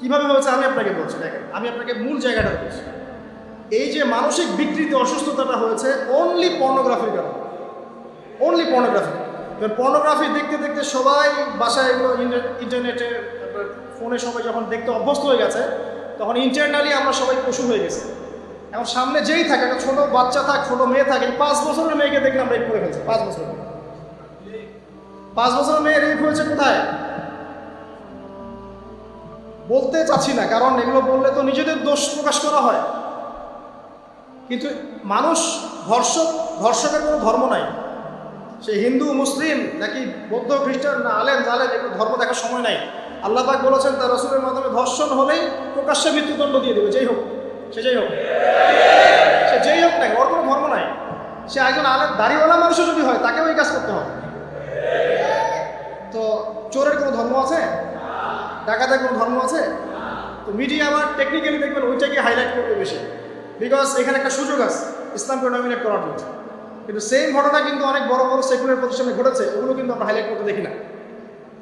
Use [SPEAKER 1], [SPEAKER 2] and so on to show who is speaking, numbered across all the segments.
[SPEAKER 1] কীভাবে হয়েছে আমি আপনাকে বলছি, দেখেন, আমি আপনাকে মূল জায়গাটা বলছি। এই যে মানসিক বিকৃতি, অসুস্থতাটা হয়েছে অনলি পর্নোগ্রাফির কারণে। অনলি পর্নোগ্রাফি এবার পর্নোগ্রাফি দেখতে দেখতে সবাই বাসায় এগুলো ইন্টার- ইন্টারনেটে ফোনে সবাই যখন দেখতে অভ্যস্ত হয়ে গেছে, তখন ইন্টারনালি আমরা সবাই পশু হয়ে গেছি। এখন সামনে যেই থাকে, একটা ছোটো বাচ্চা থাক, ছোটো মেয়ে থাকে পাঁচ বছরের মেয়েকে দেখলে আমরা রেপ করে ফেলছি, পাঁচ বছরের। পাঁচ বছরের মেয়ে রেপ হয়েছে কোথায়? বলতে চাচ্ছি না, কারণ এগুলো বললে তো নিজেদের দোষ প্রকাশ করা হয়। কিন্তু মানুষ ধর্ষক, ধর্ষকের কোনো ধর্ম নাই। সে হিন্দু, মুসলিম, নাকি বৌদ্ধ, খ্রিস্টান, না আলেম, জালেম, এগুলো ধর্ম দেখার সময় নাই। আল্লাহ পাক বলেছেন, তার রসুলের মাধ্যমে ধর্ষণ হলেই প্রকাশ্যে মৃত্যুদণ্ড দিয়ে দেবে, যেই হোক, সে যেই হোক। সে যেই হোক না ওর কোনো ধর্ম নাই। সে একজন আলেম, দাড়িওয়ালা মানুষও যদি হয়, তাকেও এই কাজ করতে হবে। তো চোরের কোনো ধর্ম আছে? ডাকাতের কোনো ধর্ম আছে? তো মিডিয়া আবার টেকনিক্যালি দেখবেন ওইটাকে হাইলাইট করবে বেশি। বিকজ এখানে একটা সুযোগ আছে, ইসলামকে নমিনেট করার জন্য। কিন্তু সেম ঘটনা কিন্তু অনেক বড় বড় সেকুলার প্রতিষ্ঠানে ঘটেছে, ওগুলো কিন্তু আমরা হাইলাইট করতে দেখি না।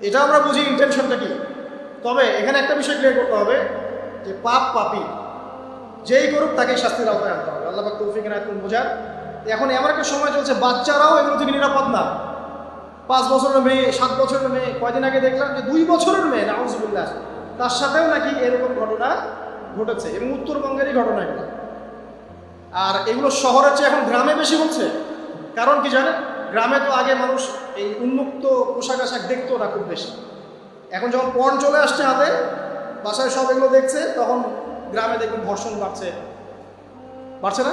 [SPEAKER 1] এটা আমরা বুঝি ইন্টেনশনটা কি? তবে এখানে একটা বিষয় ক্লিয়ার করতে হবে, যে পাপ পাপি, যেই করুক তাকে শাস্তির আওতায় আনতে হবে। আল্লাহ তৌফিক বোঝার এখন এমন একটা সময় চলছে, বাচ্চারাও এগুলো থেকে নিরাপদ না। পাঁচ বছরের মেয়ে, সাত বছরের মেয়ে, কয়দিন আগে দেখলাম যে দুই বছরের মেয়ে, নাউজুবিল্লাহ। তার সাথেও নাকি এরকম ঘটনা ঘটেছে এবং উত্তরবঙ্গেরই ঘটনা এগুলো। আর এগুলো শহরের চেয়ে এখন গ্রামে বেশি হচ্ছে। কারণ কি জানেন? গ্রামে তো আগে মানুষ এই উন্মুক্ত পোশাক আশাক দেখতো না খুব বেশি। এখন যখন পণ চলে আসছে হাতে, বাসায় সব এগুলো দেখছে, তখন গ্রামে দেখবেন ধর্ষণ বাড়ছে। বাড়ছে না?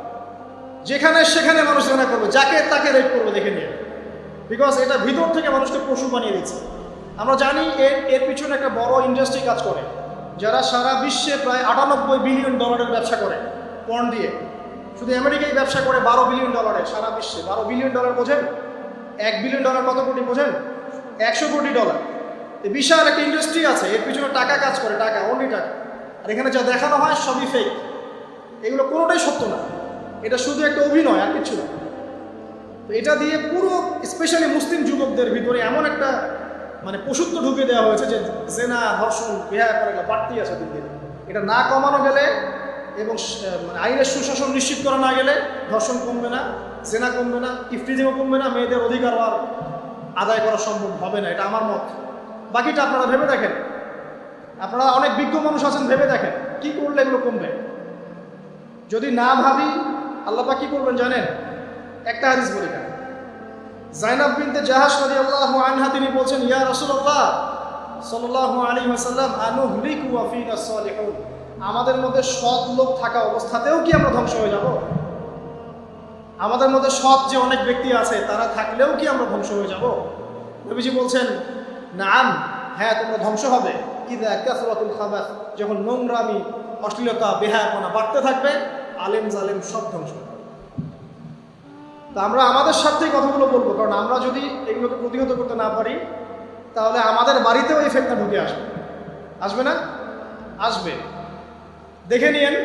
[SPEAKER 1] যেখানে সেখানে মানুষ যেখানে করবে, যাকে তাকে রেপ করবে, দেখে নিয়ে। বিকজ এটা ভিতর থেকে মানুষকে পশু বানিয়ে দিচ্ছে। আমরা জানি এর এর পিছনে একটা বড় ইন্ডাস্ট্রি কাজ করে, যারা সারা বিশ্বে প্রায় আটানব্বই বিলিয়ন ডলারের ব্যবসা করে, পণ দিয়ে। শুধু আমেরিকায় ব্যবসা করে বারো বিলিয়ন ডলারের সারা বিশ্বে। বারো বিলিয়ন ডলার বোঝেন? এক বিলিয়ন ডলার কত কোটি বোঝেন? একশো কোটি ডলার বিশাল একটা ইন্ডাস্ট্রি আছে, এর পিছনে টাকা কাজ করে, টাকা অনলি টাকা। আর এখানে যা দেখানো হয়, সবই ফেক এগুলো কোনোটাই সত্য না। এটা শুধু একটা অভিনয়, আর কিছু না। তো এটা দিয়ে পুরো স্পেশালি মুসলিম যুবকদের ভিতরে এমন একটা মানে পশুত্ব ঢুকে দেওয়া হয়েছে যে জেনা, ধর্ষণ বিহার করে বাড়তি আছে দিন দিন। এটা না কমানো গেলে এবং মানে আইনের সুশাসন নিশ্চিত করা না গেলে ধর্ষণ কমবে না, জেনা কমবে না ইফটিজিমও কমবে না, মেয়েদের অধিকার আর আদায় করা সম্ভব হবে না, এটা আমার মত। বাকিটা আপনারা ভেবে দেখেন। আপনারা অনেক বিজ্ঞ মানুষ আছেন, ভেবে দেখেন, কি করলে এগুলো কমবে? যদি না ভাবি আল্লাপা কি করবেন জানেন? একটা হাদিস বলি কেন? জাইনাব বিনতে জাহাজ নদী আল্লাহ আনহা তিনি বলছেন, ইয়া রাসূলুল্লাহ, সাল্লাল্লাহু আলাইহি ওয়াসাল্লাম, আনুহলিকু ওয়া ফিনা সালিহুন। আমাদের মধ্যে সৎ লোক থাকা অবস্থাতেও কি আমরা ধ্বংস হয়ে যাব? আমাদের মধ্যে সৎ যে অনেক ব্যক্তি আছে, তারা থাকলেও কি আমরা ধ্বংস হয়ে যাব? নবীজি বলছেন, নাম হ্যাঁ তোমরা ধ্বংস হবে। ইদা কাসরাতুল খাবাস, যখন নোংরামি, অশ্লীলতা, বেহায়াপনা বাড়তে থাকবে আলেম জালেম সব ধ্বংস। তো আমরা আমাদের স্বার্থেই কথাগুলো বলব, কারণ আমরা যদি এগুলোকে প্রতিহত করতে না পারি, তাহলে আমাদের বাড়িতেও এই ফেতনা ঢুকে আসবে। আসবে না? আসবে। দেখে নিয়েন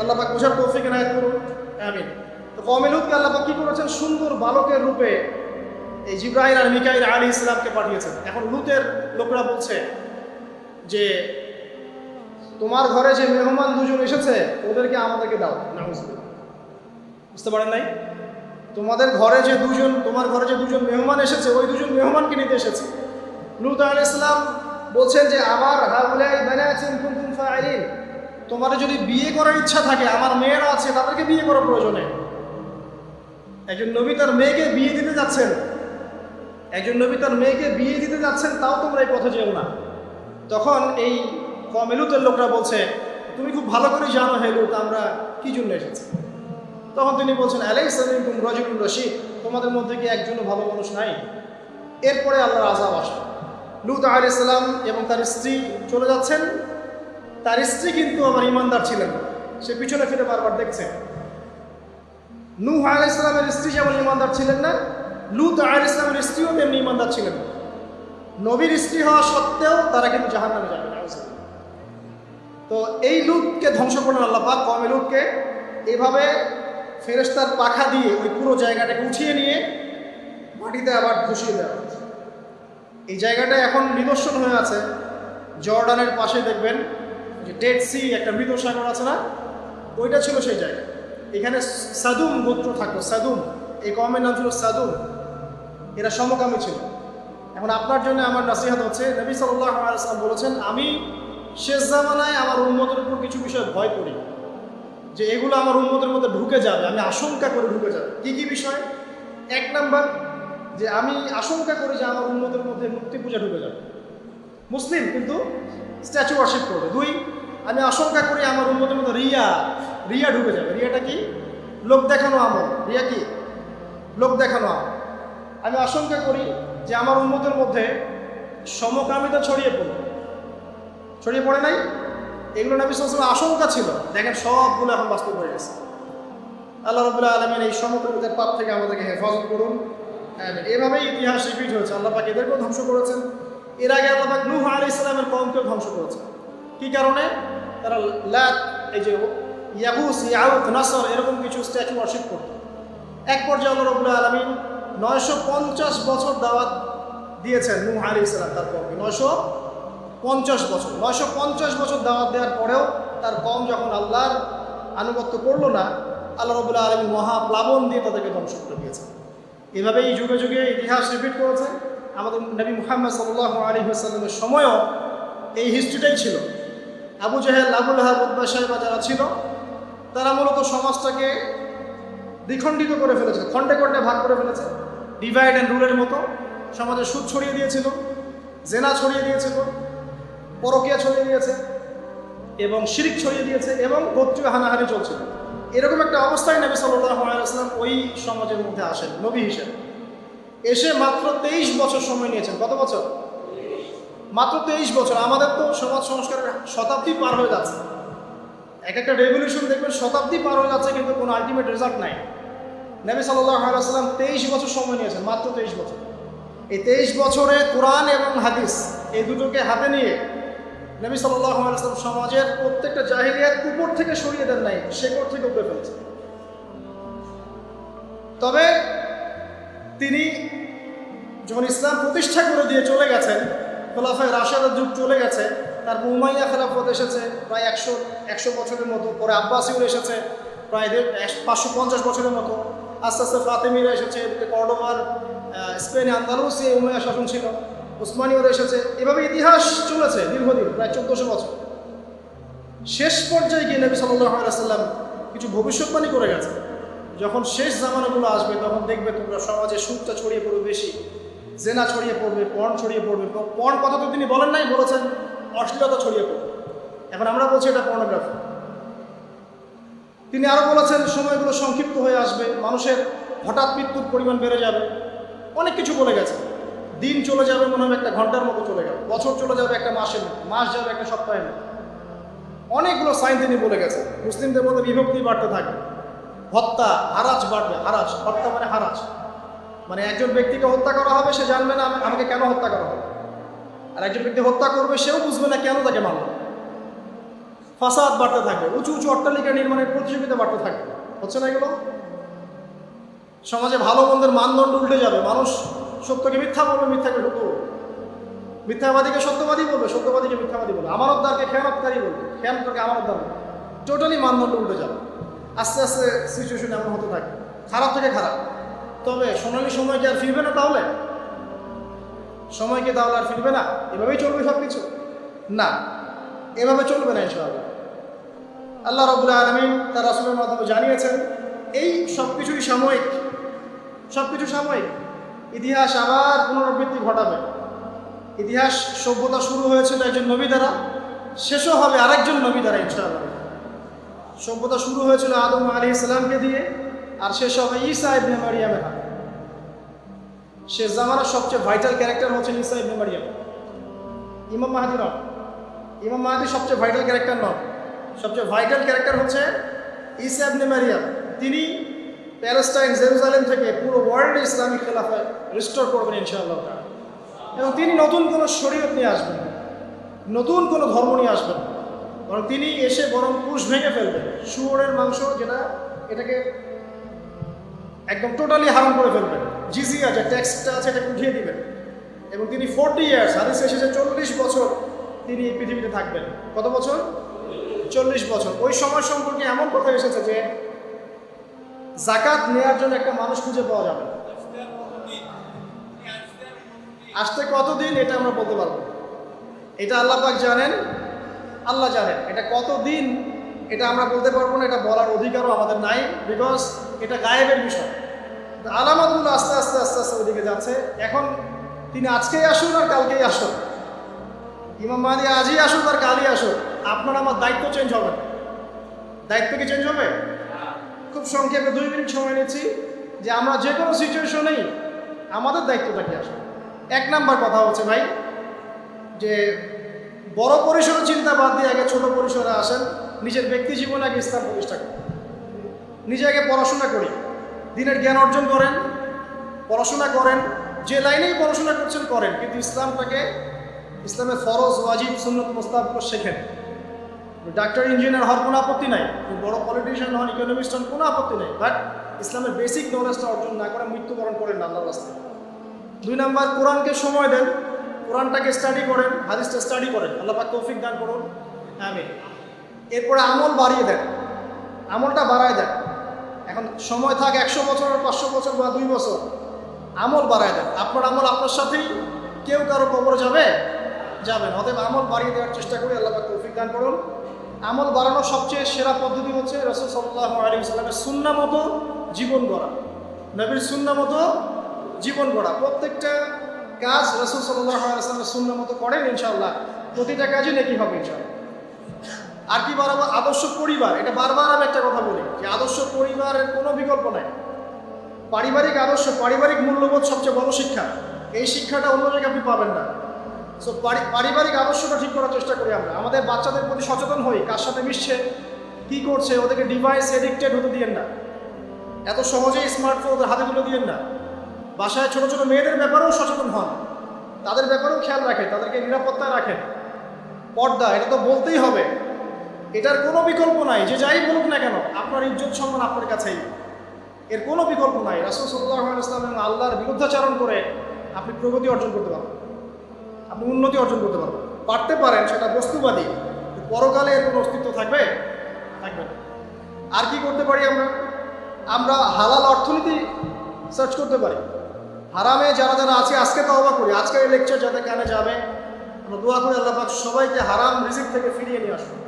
[SPEAKER 1] আল্লাপাক বোঝার তৌফিক এনায়ত করুন, আমিন। তো কমেলুদকে আল্লাপাক কি করেছেন? সুন্দর বালকের রূপে এই জিব্রাহিম আর মিকাইল আলী ইসলামকে পাঠিয়েছেন। এখন লুতের লোকরা বলছে যে তোমার ঘরে যে মেহমান দুজন এসেছে, ওদেরকে আমাদেরকে দাও। বুঝতে পারেন নাই? তোমাদের ঘরে যে দুজন, তোমার ঘরে যে দুজন মেহমান এসেছে, ওই দুজন মেহমানকে নিতে এসেছে। লুত আল ইসলাম বলছেন যে, আমার তোমার যদি বিয়ে করার ইচ্ছা থাকে, আমার মেয়েরা আছে, তাদেরকে বিয়ে করার প্রয়োজনে। একজন নবী তার মেয়েকে বিয়ে দিতে যাচ্ছেন। একজন নবী তার মেয়েকে বিয়ে দিতে যাচ্ছেন, তাও তোমরা এই পথে যেও না। তখন এই কমেলুতের লোকরা বলছে, তুমি খুব ভালো করে জানো হে লুত, আমরা কি জন্য এসেছি? তখন তিনি বলছেন আলাই সালিম রজিবুল রশিদ, তোমাদের মধ্যে কি একজনও ভালো মানুষ নাই? এরপরে আল্লাহর আজাব আসে লুত আলি সাল্লাম এবং তার স্ত্রী চলে যাচ্ছেন। তার স্ত্রী কিন্তু আমার ইমানদার ছিলেন না সে পিছনে ফিরে বারবার দেখছে। নূহ আলাহ ইসলামের স্ত্রী যেমন ইমানদার ছিলেন না, লুত আল ইসলামের স্ত্রীও তেমনি ইমানদার ছিলেন। নবীর স্ত্রী হওয়া সত্ত্বেও তারা কিন্তু জাহান নামে যাবে নাউজুবিল্লাহ। তো এই লুটকে ধ্বংস করলেন আল্লাহ পাক কমে লুটকে। এইভাবে ফেরেস্তার পাখা দিয়ে ওই পুরো জায়গাটাকে উঠিয়ে নিয়ে মাটিতে আবার ধসিয়ে দেওয়া হয়েছে। এই জায়গাটা এখন নিদর্শন হয়ে আছে। জর্ডানের পাশে দেখবেন যে ডেড সি একটা মৃত সাগর আছে না? ওইটা ছিল সেই জায়গা। এখানে সাদুম গোত্র থাকতো, সাদুম। এই কমের নাম ছিল সাদুম। এরা সমকামী ছিল। এখন আপনার জন্য আমার নাসিহাত হচ্ছে, নবী সাল্লাহ আলাইসাল্লাম বলেছেন, আমি শেষ জামানায় আমার উন্মতের উপর কিছু বিষয় ভয় করি। যে এগুলো আমার উন্মতের মধ্যে ঢুকে যাবে, আমি আশঙ্কা করে ঢুকে যাবে। কি কি বিষয়? এক নাম্বার, যে আমি আশঙ্কা করি যে আমার উন্মতের মধ্যে মূর্তি পূজা ঢুকে যাবে। মুসলিম, কিন্তু স্ট্যাচু ওয়ার্শিপ করবে। দুই, আমি আশঙ্কা করি আমার উন্মতের মধ্যে রিয়া রিয়া ঢুকে যাবে। রিয়াটা কি? লোক দেখানো আমল। রিয়া কি? লোক দেখানো আমল। আমি আশঙ্কা করি যে আমার উন্মতের মধ্যে সমকামিতা ছড়িয়ে পড়বে। ছড়িয়ে পড়ে নাই। এগুলো নবী সাল্লাল্লাহু আশঙ্কা ছিল। দেখেন সবগুলো এখন বাস্তব হয়ে গেছে। আল্লাহ রবুল্লাহ আলমের এই সমকামিতার পাপ থেকে আমাদেরকে হেফাজত করুন। এভাবেই ইতিহাস রিপিট হয়েছে। আল্লাহ পাক এদেরকেও ধ্বংস করেছেন। এর আগে আল্লাহ পাক নূহ আলী ইসলামের কমকেও ধ্বংস করেছেন। কি কারণে? তারা লাত, এই যে ইয়াহুস ইয়াউক নাসর এরকম কিছু স্ট্যাচু ওয়ার্শিপ করত। এক পর্যায়ে আল্লাহ রবুল্লাহ আলমিন নয়শো পঞ্চাশ বছর দাওয়াত দিয়েছেন নূহ আলী ইসলাম তার কমকে নয়শো পঞ্চাশ বছর, নয়শো পঞ্চাশ বছর দাওয়াত দেওয়ার পরেও তার কম যখন আল্লাহর আনুগত্য করল না, আল্লাহ রবুল্লাহ আলমী মহাপ্লাবন দিয়ে তাদেরকে ধ্বংস করে দিয়েছেন এভাবেই যুগে যুগে ইতিহাস রিপিট করেছে। আমাদের নবী মুহাম্মদ সাল্লাহ আলী সাল্লামের সময়ও এই হিস্ট্রিটাই ছিল। আবু জাহেল আবুল হাব উদ্বা সাহেবা যারা ছিল, তারা মূলত সমাজটাকে দ্বিখণ্ডিত করে ফেলেছে, খণ্ডে খণ্ডে ভাগ করে ফেলেছে। ডিভাইড অ্যান্ড রুলের মতো সমাজে সুদ ছড়িয়ে দিয়েছিল, জেনা ছড়িয়ে দিয়েছিল। পরকিয়া ছড়িয়ে দিয়েছে, এবং শিরিক ছড়িয়ে দিয়েছে, এবং গোত্রীয় হানাহানি চলছিল এরকম একটা অবস্থায় নবী আলাইসলাম ওই সমাজের মধ্যে আসেন, নবী হিসেবে। এসে মাত্র তেইশ বছর সময় নিয়েছেন। কত বছর? মাত্র তেইশ বছর। আমাদের তো সমাজ সংস্কারের শতাব্দী পার হয়ে যাচ্ছে। এক একটা রেভলিউশন দেখবেন, শতাব্দী পার হয়ে যাচ্ছে, কিন্তু কোনো আলটিমেট রেজাল্ট নাই। নবী আলাইসাল্লাম তেইশ বছর সময় নিয়েছেন, মাত্র তেইশ বছর। এই তেইশ বছরে কোরআন এবং হাদিস এই দুটোকে হাতে নিয়ে নবী সাল্লাহ সমাজের প্রত্যেকটা জাহিলিয়াত উপর থেকে সরিয়ে দেন নাই শেকড় থেকে উপরে ফেলছে। তবে তিনি যখন ইসলাম প্রতিষ্ঠা করে দিয়ে চলে গেছেন খোলাফায় রাশেদের যুগ চলে গেছে তারপর উমাইয়া খেলাফত এসেছে প্রায় একশো একশো বছরের মতো পরে আব্বাসিউর এসেছে প্রায় পাঁচশো পঞ্চাশ বছরের মতো আস্তে আস্তে ফাতেমিরা এসেছে আহ, স্পেনে আন্দালুসে উমাইয়া শাসন ছিল। উসমানীয়রা এসেছে এভাবে ইতিহাস চলেছে দীর্ঘদিন, প্রায় চোদ্দশো বছর। শেষ পর্যায়ে গিয়ে নবী আলাইসাল্লাম কিছু ভবিষ্যৎবাণী করে গেছে যখন শেষ জামানাগুলো আসবে, তখন দেখবে তোমরা সমাজে সুখটা ছড়িয়ে পড়বে বেশি, জেনা ছড়িয়ে পড়বে পর্ন ছড়িয়ে পড়বে। পর্ন কথা তো তিনি বলেন নাই, বলেছেন অশ্লীলতা ছড়িয়ে পড়বে। এখন আমরা বলছি এটা পর্নোগ্রাফি তিনি আরও বলেছেন, সময়গুলো সংক্ষিপ্ত হয়ে আসবে, মানুষের হঠাৎ মৃত্যুর পরিমাণ বেড়ে যাবে। অনেক কিছু বলে গেছে দিন চলে যাবে মনে হবে একটা ঘণ্টার মতো চলে যাবে বছর চলে যাবে একটা মাসের মতো, মাস যাবে একটা সপ্তাহের মতো। অনেকগুলো সাইন তিনি বলে গেছেন, মুসলিমদের মধ্যে বিভক্তি বাড়তে থাকবে, হত্যা, হারাজ বাড়বে, হারাজ, হত্যা মানে হারাজ। মানে একজন ব্যক্তিকে হত্যা করা হবে, সে জানবে না আমাকে কেন হত্যা করা হবে। আর একজন ব্যক্তি হত্যা করবে, সেও বুঝবে না কেন তাকে মারল। ফাসাদ বাড়তে থাকবে, উঁচু উঁচু অট্টালিকা নির্মাণের প্রতিযোগিতা বাড়তে থাকবে। হচ্ছে না এগুলো? সমাজে ভালো মন্দের মানদণ্ড উল্টে যাবে, মানুষ সত্যকে মিথ্যা বলবে মিথ্যাকে সত্য বলবে মিথ্যাবাদীকে সত্যবাদী বলবে, সত্যবাদীকে মিথ্যাবাদী বলবে। আমানতদারকে খেয়ানতকারী বলবে খেয়ানতকে আমানতদার বলবে। টোটালি মানদণ্ড উল্টে যাবে। আস্তে আস্তে সিচুয়েশন এমন হতে থাকে। খারাপ থেকে খারাপ। তবে সোনালি সময় কি আর ফিরবে না তাহলে? সময় কি তাহলে আর ফিরবে না? এভাবেই চলবে সব কিছু না। এভাবে চলবে না ইনশাআল্লাহ। আল্লাহ রবুল্লা আলমিন তার রাসুলের মাধ্যমে জানিয়েছেন, এই সব কিছুই সাময়িক। সব কিছু সাময়িক। ইতিহাস আবার পুনরাবৃত্তি ঘটাবে। ইতিহাস সভ্যতা শুরু হয়েছিল একজন নবী দ্বারা, শেষও হবে আরেকজন নবী দ্বারা, ইনশাআল্লাহ। সভ্যতা শুরু হয়েছিল আদম আলী ইসলামকে দিয়ে, আর শেষ হবে ঈসা ইবনে মারিয়ামের হাতে। শেষ জামানার সবচেয়ে ভাইটাল ক্যারেক্টার হচ্ছে ঈসা ইবনে মারিয়াম। ইমাম মাহাদি নন। ইমাম মাহাদি সবচেয়ে ভাইটাল ক্যারেক্টার নন। সবচেয়ে ভাইটাল ক্যারেক্টার হচ্ছে ইসা ইবনে মারিয়াম। তিনি প্যালেস্টাইন জেরুজালেম থেকে পুরো ওয়ার্ল্ডে ইসলামিক খেলাফা রিস্টোর করবেন ইনশাআল্লাহ। এবং তিনি নতুন কোনো শরীয়ত নিয়ে আসবেন নতুন কোনো ধর্ম নিয়ে আসবেন। বরং তিনি এসে বরং পুরুষ ভেঙে ফেলবেন। শুয়োরের মাংস যেটা, এটাকে একদম টোটালি হারাম করে ফেলবেন। জিজিয়া যে ট্যাক্সটা আছে, এটাকে উঠিয়ে দিবেন। এবং তিনি ফোরটি ইয়ার্স হাদিস এসেছে চল্লিশ বছর তিনি এই পৃথিবীতে থাকবেন। কত বছর? চল্লিশ বছর। ওই সময় সম্পর্কে এমন কথা এসেছে যে জাকাত নেওয়ার জন্য একটা মানুষ খুঁজে পাওয়া যাবে। আসতে কতদিন এটা আমরা বলতে পারব এটা আল্লাহ পাক জানেন, আল্লাহ জানেন। এটা কতদিন এটা আমরা বলতে পারব না, এটা বলার অধিকারও আমাদের নাই বিকজ এটা গায়েবের বিষয়। আলামতগুলো আস্তে আস্তে আস্তে আস্তে ওদিকে যাচ্ছে। এখন তিনি আজকেই আসুন আর কালকেই আসুন। ইমাম মাহাদি আজই আসুন আর কালই আসুন আপনার আমার দায়িত্ব চেঞ্জ হবে। দায়িত্ব কি চেঞ্জ হবে? খুব সংক্ষেপে দুই মিনিট সময় নিচ্ছি যে আমরা যে কোনো সিচুয়েশনেই আমাদের দায়িত্বটা কি আসবে এক নাম্বার কথা হচ্ছে ভাই, যে বড় পরিসরে চিন্তা বাদ দিয়ে আগে ছোট পরিসরে আসেন, নিজের ব্যক্তি জীবনে আগে ইসলাম প্রতিষ্ঠা করেন। নিজে আগে পড়াশোনা করি দিনের জ্ঞান অর্জন করেন, পড়াশোনা করেন, যে লাইনেই পড়াশোনা করছেন করেন, কিন্তু ইসলামটাকে, ইসলামের ফরজ, ওয়াজিব, সুন্নত মোস্তাবগুলো শেখেন। ডাক্তার ইঞ্জিনিয়ার হওয়ার কোনো আপত্তি নাই। বড় পলিটিশিয়ান হন ইকোনমিস্ট হন, কোনো আপত্তি নেই। বাট ইসলামের বেসিক নলেজটা অর্জন না করে মৃত্যুবরণ করেন না আল্লাহর রাস্তায়। দুই নাম্বার, কোরআনকে সময় দেন। কোরআনটাকে স্টাডি করেন, হাদিসটা স্টাডি করেন। আল্লাহ পাক তৌফিক দান করুন। আমি এরপরে আমল বাড়িয়ে দেন। আমলটা বাড়ায় দেন। এখন সময় থাক একশো বছর পাঁচশো বছর বা দুই বছর। আমল বাড়ায় দেন। আপনার আমল আপনার সাথেই। কেউ কারও কবরে যাবে? যাবেন অতএব আমল বাড়িয়ে দেওয়ার চেষ্টা করি। আল্লাহ পাক তৌফিক দান করুন। আমল বাড়ানোর সবচেয়ে সেরা পদ্ধতি হচ্ছে রসুল সাল্লাহ আলী সাল্লামের সুন্না মতো জীবন গড়া। নবীর সুন্না মতো জীবন গড়া। প্রত্যেকটা কাজ রসুল সাল্লাহ আলাইসলামের সুন্না মতো করেন ইনশাল্লাহ প্রতিটা কাজই নাকি হবে ইনশাল্লাহ আর কি বাড়াবো আদর্শ পরিবার। এটা বারবার আমি একটা কথা বলি যে আদর্শ পরিবারের কোনো বিকল্প নাই। পারিবারিক আদর্শ, পারিবারিক মূল্যবোধ সবচেয়ে বড় শিক্ষা। এই শিক্ষাটা অন্য জায়গায় আপনি পাবেন না। সো পারিবারিক আদর্শটা ঠিক করার চেষ্টা করি আমরা। আমাদের বাচ্চাদের প্রতি সচেতন হই, কার সাথে মিশছে, কী করছে, ওদেরকে ডিভাইস এডিক্টেড হতে দিয়েন না। এত সহজেই স্মার্টফোন ওদের হাতে তুলে দিয়েন না। বাসায় ছোট ছোট মেয়েদের ব্যাপারেও সচেতন হন। তাদের ব্যাপারেও খেয়াল রাখেন, তাদেরকে নিরাপত্তায় রাখেন। পর্দা, এটা তো বলতেই হবে। এটার কোনো বিকল্প নাই, যে যাই বলুক না কেন, আপনার ইজ্জত সম্মান আপনার কাছেই। এর কোনো বিকল্প নাই। রাসুল সাল্লাহ ইসলাম এবং আল্লাহর বিরুদ্ধাচারণ করে আপনি প্রগতি অর্জন করতে পারবেন। আপনি উন্নতি অর্জন করতে পারবেন। পারতে পারেন, সেটা বস্তুবাদী। পরকালে এর কোনো অস্তিত্ব থাকবে? থাকবে আর কি করতে পারি আমরা? আমরা হালাল অর্থনীতি সার্চ করতে পারি। হারামে যারা যারা আছে, আজকে তো অবাক করি। আজকের এই লেকচার যাদের কানে যাবে, আমরা দোয়া করি আল্লাহ সবাইকে হারাম রিজিক থেকে ফিরিয়ে নিয়ে আসুন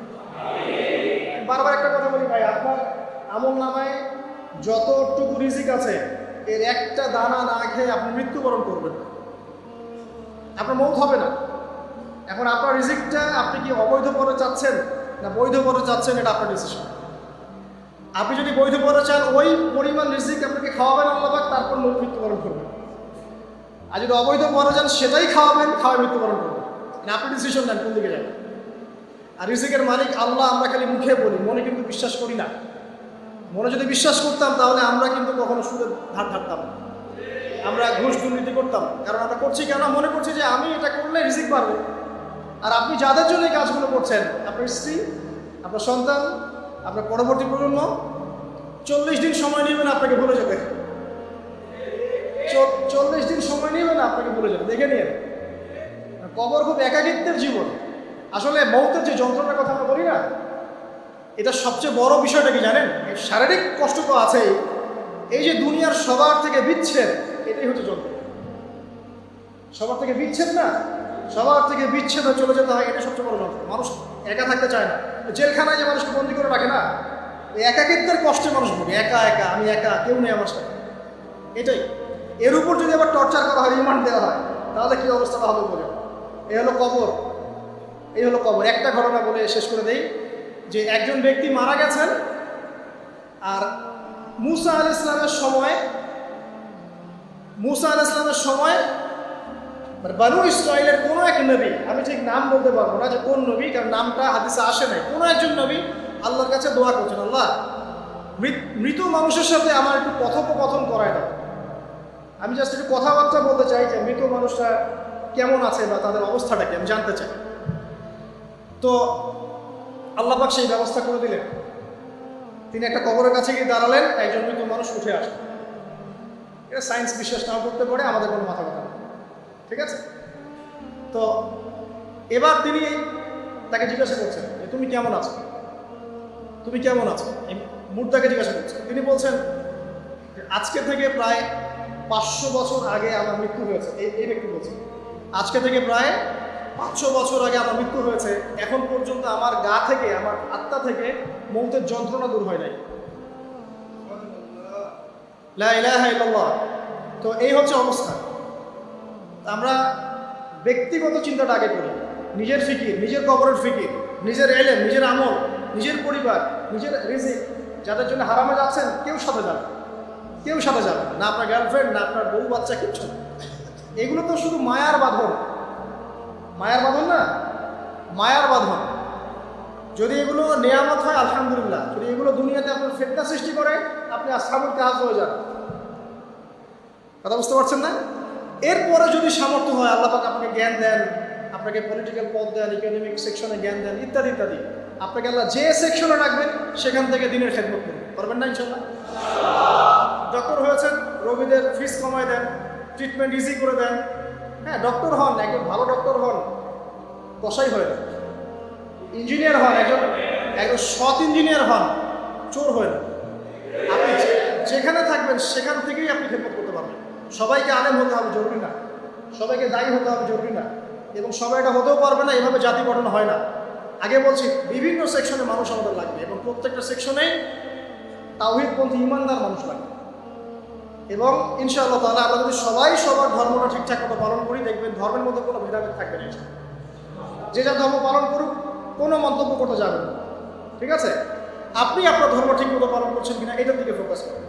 [SPEAKER 1] বারবার একটা কথা বলি, ভাই, আপনার আমল নামায় যতটুকু রিজিক আছে, এর একটা দানা না খেয়ে আপনি মৃত্যুবরণ করবেন আপনার মৌত হবে না। এখন আপনার রিজিকটা আপনি কি অবৈধ পরে চাচ্ছেন না বৈধ পরে চাচ্ছেন এটা আপনার ডিসিশন আপনি যদি বৈধ পরে চান ওই পরিমাণ রিজিক আপনাকে খাওয়াবেন আল্লাহবাক তারপর মৃত্যুবরণ করবেন আর যদি অবৈধ পরে চান সেটাই খাওয়াবেন খাওয়াই মৃত্যুবরণ করবেন মানে আপনি ডিসিশন নেন কোন দিকে যাবেন আর রিজিকের মালিক আল্লাহ আমরা খালি মুখে বলি, মনে কিন্তু বিশ্বাস করি না। মনে যদি বিশ্বাস করতাম, তাহলে আমরা কিন্তু কখনো সুদের ধার ধারতাম না। আমরা ঘুষ দুর্নীতি করতাম। কারণ আমরা করছি কেন? মনে করছি যে আমি এটা করলে রিজিক পারব আর আপনি যাদের জন্য এই কাজগুলো করছেন, আপনার স্ত্রী, আপনার সন্তান, আপনার পরবর্তী প্রজন্ম, চল্লিশ দিন সময় নেবেন, আপনাকে ভুলে যেতে চল্লিশ দিন সময় নেবেন, আপনাকে ভুলে যেতে দেখে নিয়ে কবর খুব একাকিত্বের জীবন। আসলে মৌতের যে যন্ত্রণার কথা আমরা বলি না, এটা সবচেয়ে বড় বিষয়টা কি জানেন? শারীরিক কষ্ট তো আছেই। এই যে দুনিয়ার সবার থেকে বিচ্ছেদ এটাই হচ্ছে যন্ত্রণা সবার থেকে বিচ্ছেদ না? সবার থেকে বিচ্ছেদ চলে যেতে হয়, এটা সবচেয়ে বড় যন্ত্রণা। মানুষ একা থাকতে চায় না। জেলখানায় যে মানুষকে বন্দি করে রাখে না এই একাকিত্বের কষ্টে মানুষ ভোগে। একা একা, আমি একা, কেউ নেই আমার সাথে। এটাই। এর উপর যদি আবার টর্চার করা হয়, রিমান্ড দেওয়া হয়, তাহলে কি অবস্থাটা হবে বলে এ হলো কবর। এই হলো কবর। একটা ঘটনা বলে শেষ করে দেই, যে একজন ব্যক্তি মারা গেছেন, আর মুসা আল ইসলামের সময় মুসা আল ইসলামের সময় মানে বানু ইসরায়েলের কোনো এক নবী, আমি ঠিক নাম বলতে পারব না যে কোন নবী, কারণ নামটা হাদিসে আসে নাই, কোনো একজন নবী আল্লাহর কাছে দোয়া করছেন, আল্লাহ মৃত- মানুষের সাথে আমার একটু কথোপকথন করায় দাও। আমি জাস্ট একটু কথাবার্তা বলতে চাই যে মৃত মানুষটা কেমন আছে বা তাদের অবস্থাটা কি, আমি জানতে চাই। তো আল্লাপাক সেই ব্যবস্থা করে দিলেন। তিনি একটা কবরের কাছে গিয়ে দাঁড়ালেন, একজন মৃত মানুষ উঠে আসে এটা সায়েন্স বিশ্বাস নাও করতে পারে, আমাদের কোনো মাথা ব্যথা ঠিক আছে? তো এবার তিনি তাকে জিজ্ঞাসা করছেন যে, তুমি কেমন আছো? তুমি কেমন আছো? এই মুর্দাকে জিজ্ঞাসা করছেন। তিনি বলছেন, আজকে থেকে প্রায় পাঁচশো বছর আগে আমার মৃত্যু হয়েছে। এই এই ব্যক্তি বলছেন, আজকে থেকে প্রায় পাঁচশো বছর আগে আমার মৃত্যু হয়েছে। এখন পর্যন্ত আমার গা থেকে, আমার আত্মা থেকে মৌতের যন্ত্রণা দূর হয় নাই। তো এই হচ্ছে অবস্থা। আমরা ব্যক্তিগত চিন্তাটা আগে করি। নিজের ফিকির, নিজের কবরের ফিকির, নিজের এলেম, নিজের আমল, নিজের পরিবার, নিজের রিজিক, যাদের জন্য হারামে যাচ্ছেন, কেউ সাথে যাবে কেউ সাথে যাবে না। আপনার গার্লফ্রেন্ড না আপনার বউ, বাচ্চা, কিচ্ছু। এগুলো তো শুধু মায়ার বাঁধন। মায়ার বাঁধন না? মায়ার বাঁধন। যদি এগুলো নেয়ামত হয়, আলহামদুলিল্লাহ। যদি এগুলো দুনিয়াতে আপনার ফেতনা সৃষ্টি করে, আপনি আসামুল কাজ হয়ে যান। কথা বুঝতে পারছেন না? এরপরে যদি সামর্থ্য হয়, আল্লাহ পাক আপনাকে জ্ঞান দেন, আপনাকে পলিটিক্যাল পদ দেন ইকোনমিক সেকশনে জ্ঞান দেন, ইত্যাদি ইত্যাদি। আপনাকে আল্লাহ যে সেকশনে রাখবেন, সেখান থেকে দিনের খেদমত করুন। পারবেন না ইনশাল্লাহ ডক্টর হয়েছেন, রোগীদের ফিস কমায় দেন ট্রিটমেন্ট ইজি করে দেন। হ্যাঁ ডক্টর হন, একজন ভালো ডক্টর হন কষাই হয়ে যান ইঞ্জিনিয়ার হন, একজন একজন সৎ ইঞ্জিনিয়ার হন, চোর হয়ে না আপনি যেখানে থাকবেন, সেখান থেকেই আপনি খেদমত করতে পারবেন। সবাইকে আলেম হতে হবে, জরুরি না। সবাইকে দায়ী হতে হবে, জরুরি না। এবং সবাই এটা হতেও পারবে না, এভাবে জাতি গঠন হয় না। আগে বলছি, বিভিন্ন সেকশনে মানুষ আমাদের লাগবে এবং প্রত্যেকটা সেকশনেই তাওহিদপন্থী ইমানদার মানুষ লাগবে। এবং ইনশাআল্লাহ তাহলে আমরা যদি সবাই সবার ধর্মটা ঠিকঠাক মতো পালন করি, দেখবেন ধর্মের মধ্যে কোনো ভেদাভেদ থাকবে না যে যা ধর্ম পালন করুক কোনো মন্তব্য করতে যাবেন না। ঠিক আছে? আপনি আপনার ধর্ম ঠিক মতো পালন করছেন কিনা এটার দিকে ফোকাস করেন।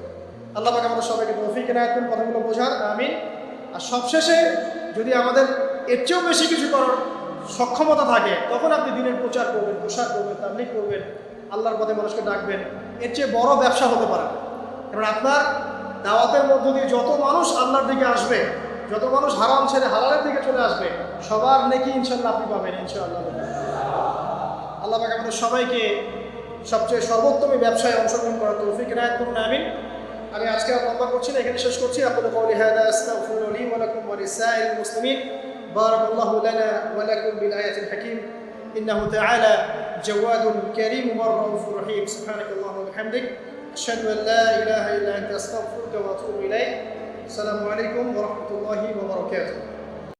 [SPEAKER 1] আল্লাহ পাক আমাদের সবাইকে তৌফিক এনায়ত করুন, কথাগুলো বোঝার। আমিন। আর সবশেষে যদি আমাদের এর চেয়েও বেশি কিছু করার সক্ষমতা থাকে, তখন আপনি দিনের প্রচার করবেন, প্রসার করবেন তাবলিক করবেন, আল্লাহর পথে মানুষকে ডাকবেন। এর চেয়ে বড় ব্যবসা হতে পারে কারণ আপনার দাওয়াতের মধ্য দিয়ে যত মানুষ আল্লাহর দিকে আসবে, যত মানুষ হারাম ছেড়ে হালালের দিকে চলে আসবে, সবার নেকি ইনশাল্লাহ আপনি পাবেন, ইনশাআল্লাহ। আল্লাহ পাক আমাদের সবাইকে সবচেয়ে সর্বোত্তম এই ব্যবসায় অংশগ্রহণ করার তৌফিক এনায়ত করুন আমিন আমি আজকে আর লম্বা করছি না এখানে শেষ করছি আপনাদের কওলি হাদা আস্তাগফিরু লি ওয়া লাকুম ওয়া লিসাইরিল মুসলিমিন বারাকাল্লাহু লানা ওয়া লাকুম বিল আয়াতিল হাকীম ইন্নাহু তাআলা জাওয়াদুন কারীম ওয়া রাউফুর রহিম সুবহানাকাল্লাহু ওয়া বিহামদিক আশহাদু আন লা ইলাহা ইল্লা আনতা আস্তাগফিরুকা ওয়া আতুবু ইলাইক আসসালামু আলাইকুম ওয়া রাহমাতুল্লাহি ওয়া বারাকাতুহু